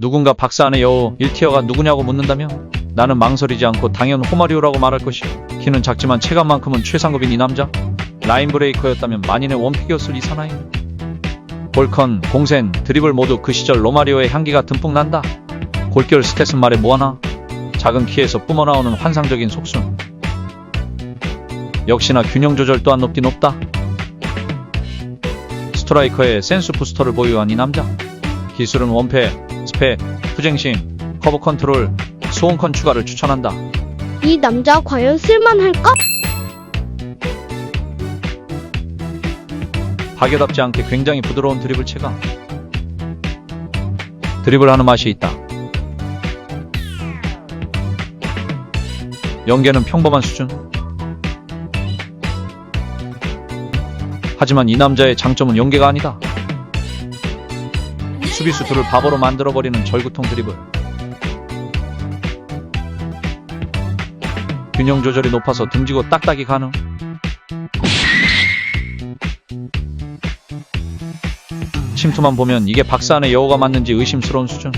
누군가 박사 안의 여우 1티어가 누구냐고 묻는다면 나는 망설이지 않고 당연 호마리오라고 말할 것이오. 키는 작지만 체감만큼은 최상급인 이 남자. 라인 브레이커였다면 만인의 원픽이었을 이 사나이. 볼컨, 공센, 드리블 모두 그 시절 로마리오의 향기가 듬뿍 난다. 골결 스탯은 말해 뭐하나? 작은 키에서 뿜어나오는 환상적인 속순. 역시나 균형 조절 또한 높디 높다. 스트라이커의 센스 부스터를 보유한 이 남자. 기술은 원패, 스펙, 후쟁심, 커브 컨트롤, 소음컨 추가를 추천한다. 이 남자 과연 쓸만할까? 박여답지 않게 굉장히 부드러운 드리블 체감. 드리블하는 맛이 있다. 연계는 평범한 수준. 하지만 이 남자의 장점은 연계가 아니다. 수비수 둘을 바보로 만들어버리는 절구통 드리블. 균형 조절이 높아서 등지고 딱딱이 가능. 침투만 보면 이게 박사 안의 여우가 맞는지 의심스러운 수준.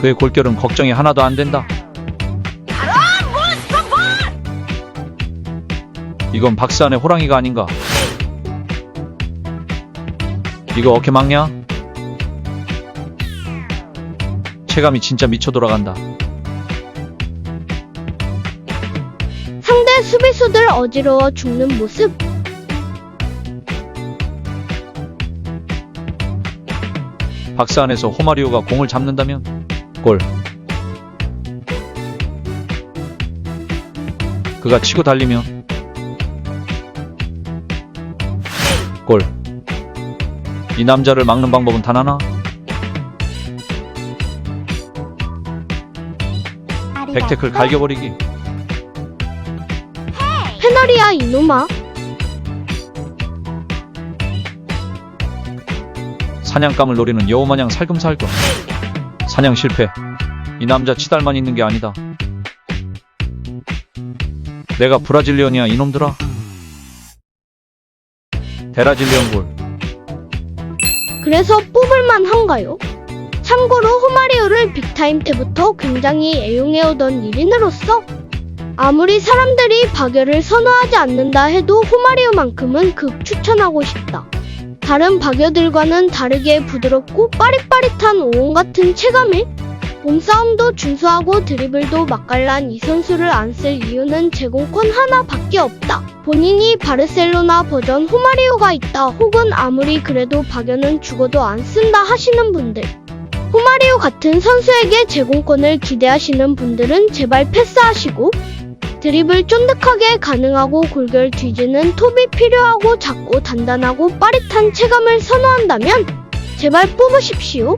그의 골결은 걱정이 하나도 안 된다. 이건 박사 안의 호랑이가 아닌가? 이거 어떻게 막냐? 체감이 진짜 미쳐 돌아간다. 상대 수비수들 어지러워 죽는 모습. 박스 안에서 호마리오가 공을 잡는다면 골. 그가 치고 달리면 이 남자를 막는 방법은 단 하나. 백태클 갈겨버리기. 페널이야 이놈아. 사냥감을 노리는 여우마냥 살금살금. 사냥 실패. 이 남자 치달만 있는 게 아니다. 내가 브라질리언이야 이놈들아. 데라질리언 골. 그래서 뽑을만 한가요? 참고로 호마리오를 빅타임 때부터 굉장히 애용해오던 1인으로서 아무리 사람들이 박열을 선호하지 않는다 해도 호마리오만큼은 극 추천하고 싶다. 다른 박여들과는 다르게 부드럽고 빠릿빠릿한 오온 같은 체감에 몸싸움도 준수하고 드리블도 맛깔난 이 선수를 안 쓸 이유는 제공권 하나밖에 없다. 본인이 바르셀로나 버전 호마리오가 있다 혹은 아무리 그래도 박여는 죽어도 안 쓴다 하시는 분들. 호마리오 같은 선수에게 제공권을 기대하시는 분들은 제발 패스하시고 드리블 쫀득하게 가능하고 골결 뒤지는 톱이 필요하고 작고 단단하고 빠릿한 체감을 선호한다면 제발 뽑으십시오.